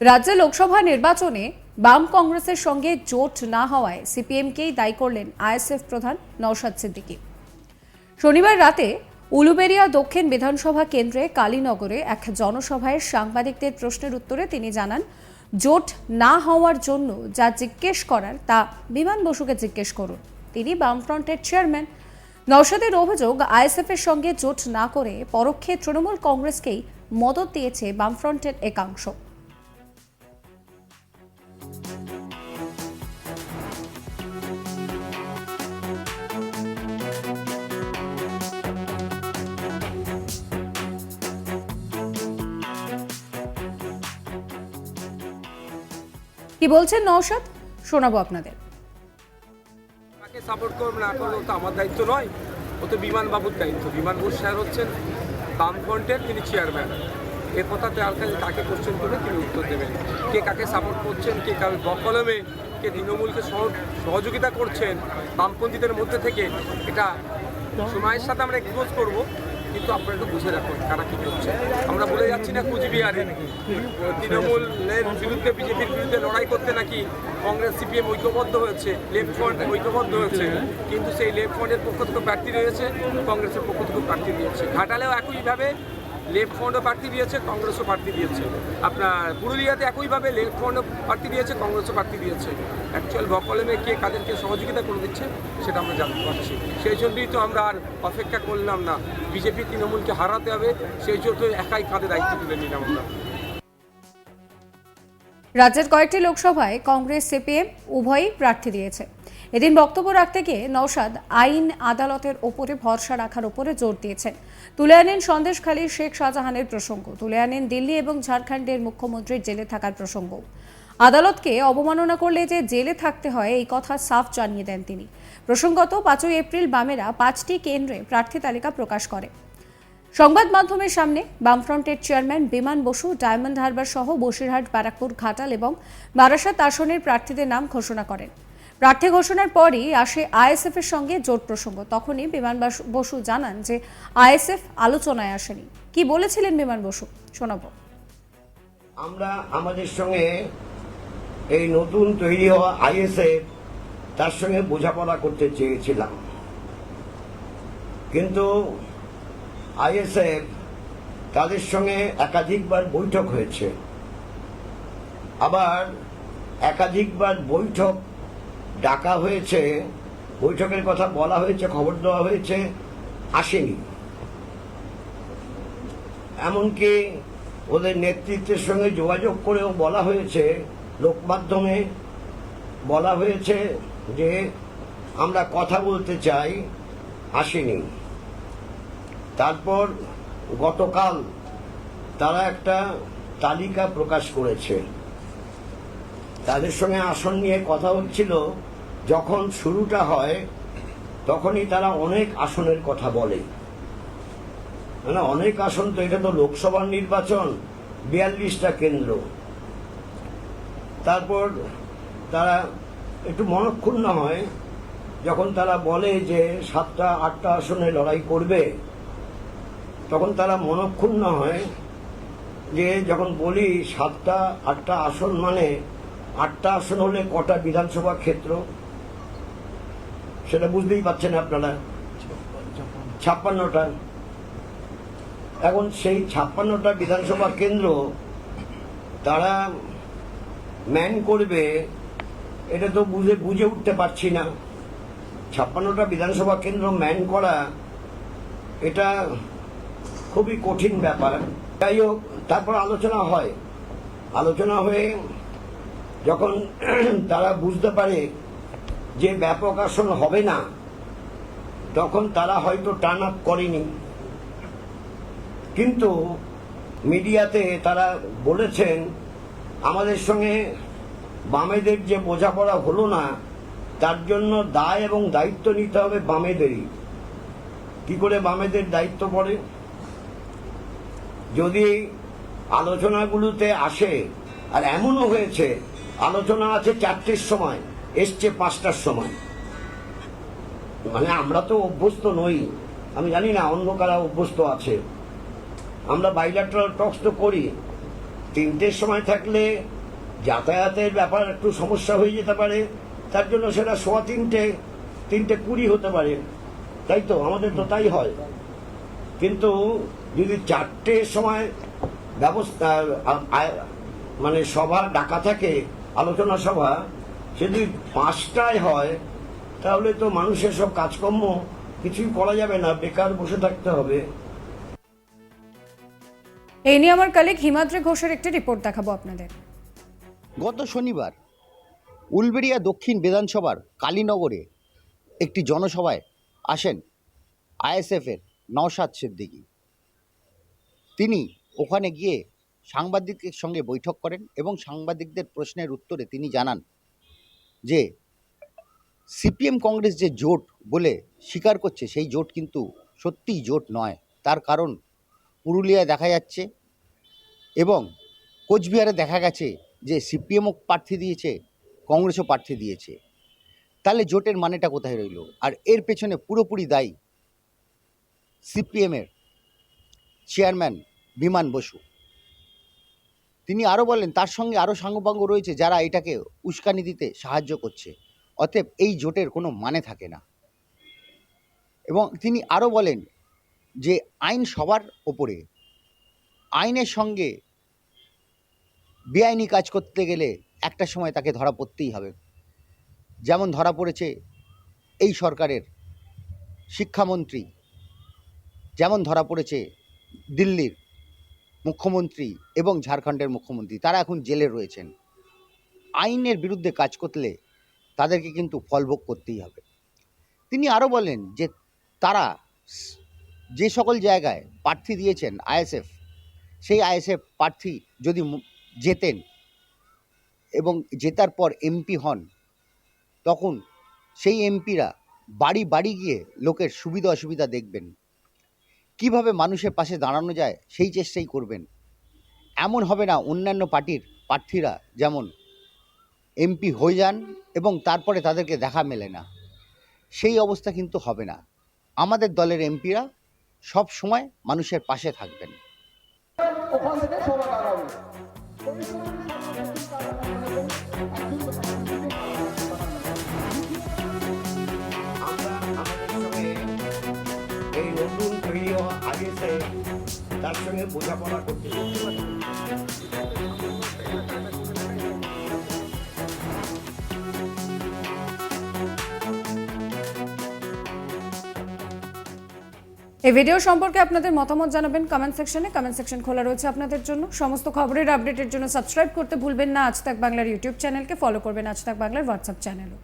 রাজ্যে লোকসভা নির্বাচনে বাম কংগ্রেসের সঙ্গে জোট না হওয়ায় সিপিএমকেই দায়ী করলেন আইএসএফ প্রধান নওশাদ সিদ্দিকী। শনিবার রাতে উলুবেরিয়া দক্ষিণ বিধানসভা কেন্দ্রে কালীনগরে এক জনসভায় সাংবাদিকদের প্রশ্নের উত্তরে তিনি জানান, জোট না হওয়ার জন্য যা জিজ্ঞেস করার তা বিমান বসুকে জিজ্ঞেস করুন। তিনি বামফ্রন্টের চেয়ারম্যান। নওশাদের অভিযোগ আইএসএফ এর সঙ্গে জোট না করে পরোক্ষে তৃণমূল কংগ্রেসকেই মদত দিয়েছে বামফ্রন্টের একাংশ। কি বলছেন নওশাদ? শোনাবো আপনাদের। তাকে সাপোর্ট করবে না করলে তো আমার দায়িত্ব নয়। ও তো বিমান বাবুর দায়িত্ব। বিমান বোস স্যার হচ্ছেন বামফ্রন্টের তিনি চেয়ারম্যান এর কথা তার কাছে তাকে কোশ্চেন করলে তিনি উত্তর দেবেন। কে কাকে সাপোর্ট করছেন, কে কার বকলমে, কে তৃণমূলকে সহ- সহযোগিতা করছেন বামপন্থীদের মধ্যে থেকে, এটা সময়ের সাথে আমরা এক্সপোজ করব। কিন্তু আপনারা একটু বুঝে রাখুন কারা কি করছে। আমরা বলে যাচ্ছি না কুচবিহারে। তৃণমূলের বিরুদ্ধে, বিজেপির বিরুদ্ধে লড়াই করতে নাকি কংগ্রেস, সিপিএম ঐক্যবদ্ধ হয়েছে, লেফট ফ্রন্ট ঐক্যবদ্ধ হয়েছে, কিন্তু সেই লেফট ফ্রন্টের পক্ষ থেকে প্রার্থী রয়েছে, কংগ্রেসের পক্ষ থেকে প্রার্থী রয়েছে। ঘাটালেও একইভাবে লেফট ফ্রন্টও প্রার্থী দিয়েছে, কংগ্রেসও প্রার্থী দিয়েছে। আপনার পুরুলিয়াতে একইভাবে লেফট ফ্রন্টও প্রার্থী দিয়েছে, কংগ্রেসও প্রার্থী দিয়েছে। অ্যাকচুয়াল বকলমে কে, কাদেরকে সহযোগিতা করে দিচ্ছে, সেটা আমরা জানতে পারছি। সেই জন্যই তো আমরা আর অপেক্ষা করলাম না। বিজেপি তৃণমূলকে হারাতে হবে, সেই জন্য একাই কাঁধে দায়িত্ব তুলে নিলাম আমরা। রাজ্যের কয়েকটি লোকসভায় কংগ্রেস, সিপিএম উভয়ই প্রার্থী দিয়েছে। এদিন বক্তব্য রাখতে গিয়ে নওশাদ আইন আদালতের ওপরে ভরসা রাখার ওপরে জোর দিয়েছেন। তুলে আনেন সন্দেশখালীর শেখ শাহজাহানের প্রসঙ্গ, তুলে আনেন দিল্লি এবং ঝাড়খণ্ডের মুখ্যমন্ত্রীর জেলে থাকার প্রসঙ্গ। আদালতকে অবমাননা করলে যে জেলে থাকতে হয়, এই কথা সাফ জানিয়ে দেন তিনি। প্রসঙ্গত, পাঁচই এপ্রিল বামেরা পাঁচটি কেন্দ্রে প্রার্থী তালিকা প্রকাশ করে। সংবাদ মাধ্যমের সামনে বামফ্রন্টের চেয়ারম্যান বিমান বসু, ডায়মন্ড হারবার সহ বসিরহাট, ব্যারাকপুর, ঘাটাল এবং বারাসাত আসনের প্রার্থীদের নাম ঘোষণা করেন। প্রার্থী ঘোষণার পরই আসে আইএসএফ এর সঙ্গে জোট প্রসঙ্গ। তখনই বিমান বাস- জানান যে আইএসএফ আলোচনায় আসেনি। কি বলেছিলেন বিমান বসু? শোনাবো। আমরা আমাদের সঙ্গে এই নতুন তৈরি হওয়া আইএসএফ, তার সঙ্গে বোঝাপড়া করতে চেয়েছিলাম। কিন্তু আইএসএফ তাদের সঙ্গে একাধিকবার বৈঠক হয়েছে। আবার একাধিকবার বৈঠক ডাকা হয়েছে, বৈঠকের কথা বলা হয়েছে, খবর দেওয়া হয়েছে, আসেনি। এমনকি ওদের নেতৃত্বের সঙ্গে যোগাযোগ করেও বলা হয়েছে লোকমাধ্যমে বলা হয়েছে যে আমরা কথা বলতে চাই, আসেনি। তারপর গতকাল তারা একটা তালিকা প্রকাশ করেছে। তাদের সঙ্গে আসন নিয়ে কথা হচ্ছিল। যখন শুরুটা হয়, তখনই তারা অনেক আসনের কথা বলে। মানে অনেক আসন তো, এটা তো লোকসভার নির্বাচন, বিয়াল্লিশটা কেন্দ্র। তারপর তারা একটু মনক্ষুণ্ণ হয়, যখন তারা বলে যে সাতটা, আটটা আসনে লড়াই করবে, তখন তারা মনক্ষুণ্ণ হয় যে যখন বলি সাতটা, আটটা আসন মানে আটটা আসন হলে কটা বিধানসভা ক্ষেত্র? সেটা বুঝতেই পারছেন আপনারা। ছাপ্পান্নটা। এখন সেই ছাপ্পান্নটা বিধানসভা কেন্দ্র তারা ম্যান করবে, এটা তো বুঝে বুঝে উঠতে পারছি না। ছাপ্পান্নটা বিধানসভা কেন্দ্র ম্যান করা, এটা খুবই কঠিন ব্যাপার। যাই হোক, তারপর আলোচনা হয়। আলোচনা হয়ে যখন তারা বুঝতে পারে যে ব্যাপক আসন হবে না, তখন তারা হয়তো টার্ন আপ করেনি। কিন্তু মিডিয়াতে তারা বলেছেন, আমাদের সঙ্গে বামেদের যে বোঝাপড়া হলো না, তার জন্য দায় এবং দায়িত্ব নিতে হবে বামেদেরই। কি করে বামেদের দায়িত্ব পড়ে? যদি আলোচনাগুলোতে আসে, আর এমনও হয়েছে আলোচনা আছে চারটের সময়, এসছে পাঁচটার সময়। মানে আমরা তো অভ্যস্ত নই। আমি জানি না অন্য কারা অভ্যস্ত আছে। আমরা বাইলাটারাল টক্স তো করি। তিনটের সময় থাকলে যাতায়াতের ব্যাপার একটু সমস্যা হয়ে যেতে পারে। তার জন্য সেটা সোয়া তিনটে তিনটে কুড়ি হতে পারে। তাই তো? আমাদের তো তাই হয়। কিন্তু যদি চারটের সময় ব্যবস্থা মানে সবার ডাকা থাকে আলোচনা সভা সে যদি পাঁচটায় হয় তাহলে তো মানুষের সব কাজকর্ম কিছুই করা যাবে না বেকার বসে থাকতে হবে। এই নিয়ে আমার কালিক হিমাদ্রি ঘোষের একটি রিপোর্ট দেখাবো আপনাদের। গত শনিবার উলবেড়িয়া দক্ষিণ বিধানসভার কালীনগরে একটি জনসভায় আসেন আইএসএফের নওশাদ সিদ্দিকী। তিনি ওখানে গিয়ে সাংবাদিকদের সঙ্গে বৈঠক করেন এবং সাংবাদিকদের প্রশ্নের উত্তরে তিনি জানান যে, সিপিএম কংগ্রেস যে জোট বলে স্বীকার করছে, সেই জোট কিন্তু সত্যিই জোট নয়। তার কারণ পুরুলিয়ায় দেখা যাচ্ছে এবং কোচবিহারে দেখা গেছে যে, সিপিএমও প্রার্থী দিয়েছে, কংগ্রেসও প্রার্থী দিয়েছে। তাহলে জোটের মানেটা কোথায় রইল? আর এর পেছনে পুরোপুরি দায়ী সিপিএমের চেয়ারম্যান বিমান বসু। তিনি আরও বলেন, তার সঙ্গে আরও সাঙ্গপাঙ্গ রয়েছে যারা এটাকে উস্কানি দিতে সাহায্য করছে। অতএব এই জোটের কোনো মানে থাকে না। এবং তিনি আরও বলেন যে, আইন সবার ওপরে। আইনের সঙ্গে বেআইনি কাজ করতে গেলে একটা সময় তাকে ধরা পড়তেই হবে। যেমন ধরা পড়েছে এই সরকারের শিক্ষামন্ত্রী, যেমন ধরা পড়েছে দিল্লির মুখ্যমন্ত্রী এবং ঝাড়খণ্ডের মুখ্যমন্ত্রী, তারা এখন জেলে রয়েছেন। আইনের বিরুদ্ধে কাজ করলে তাদেরকে কিন্তু ফলভোগ করতেই হবে। তিনি আরও বলেন যে তারা যে সকল জায়গায় প্রার্থী দিয়েছেন আইএসএফ, সেই আইএসএফ প্রার্থী যদি জেতেন এবং জেতার পর এমপি হন, তখন সেই এমপিরা বাড়ি বাড়ি গিয়ে লোকের সুবিধা অসুবিধা দেখবেন। কীভাবে মানুষের পাশে দাঁড়ানো যায় সেই চেষ্টাই করবেন। এমন হবে না অন্যান্য পার্টির প্রার্থীরা যেমন এমপি হয়ে যান এবং তারপরে তাদেরকে দেখা মেলে না। সেই অবস্থা কিন্তু হবে না। আমাদের দলের এমপিরা সব সময় মানুষের পাশে থাকবেন। ওখান থেকে সঙ্গে বোঝাপড়া করতে এই ভিডিও সম্পর্কে আপনাদের মতামত জানাবেন কমেন্ট সেকশনে কমেন্ট সেকশন খোলা রয়েছে আপনাদের জন্য। সমস্ত খবরের আপডেটের জন্য সাবস্ক্রাইব করতে ভুলবেন না। আজ তাক বাংলার ইউটিউব চ্যানেলকে ফলো করবেন। আজ তাক বাংলার হোয়াটসঅ্যাপ চ্যানেলও